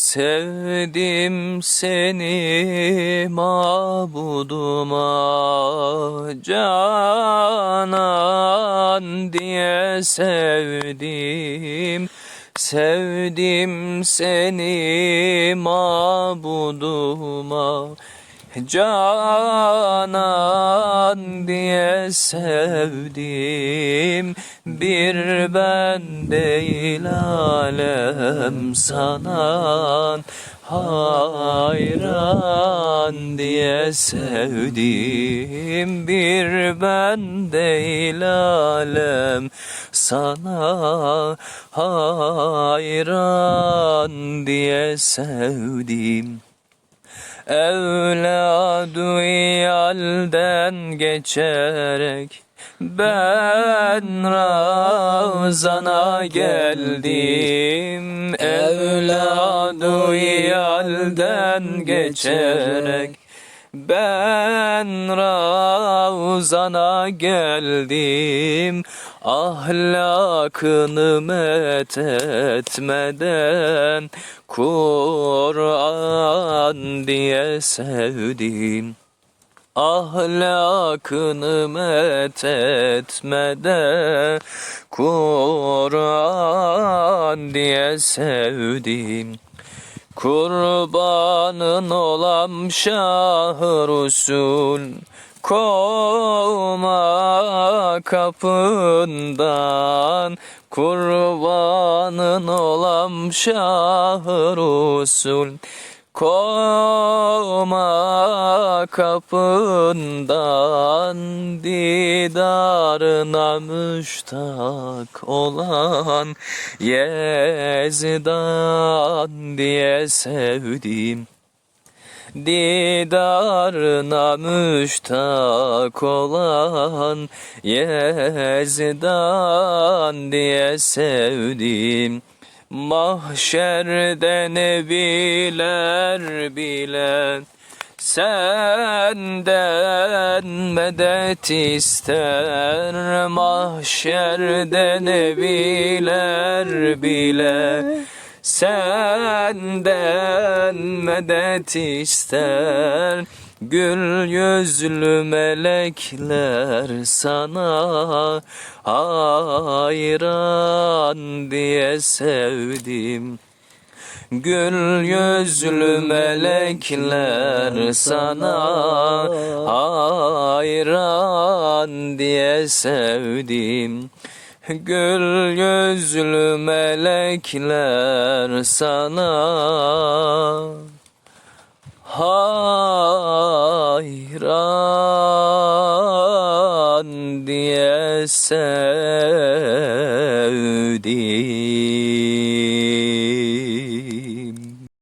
Sevdim seni mabuduma canan diye sevdim. Sevdim seni mabuduma Canan diye sevdim Bir ben değil alem sana Hayran diye sevdim Bir ben değil alem sana. Hayran diye sevdim Evladı yalden geçerek ben Ravzana geldim. Evladı yalden geçerek ben Ravzana geldim Ahlakını met etmeden Kur'an diye sevdim. Ahlakını met etmeden Kur'an diye sevdim. Kurbanın olam şah Resul Kovma kapından Kurbanın olam şah Resul Kovma kapından Didarına müştak olan Yezdan diye sevdim Didarına müştak olan Yezdan diye sevdim. Mahşerde nebiler bilen Senden medet ister. Mahşerde nebiler bile Senden medet ister Gül yüzlü melekler sana hayran diye sevdim. Gül yüzlü melekler sana hayran diye sevdim. Gül yüzlü melekler sana hayran diye sevdim.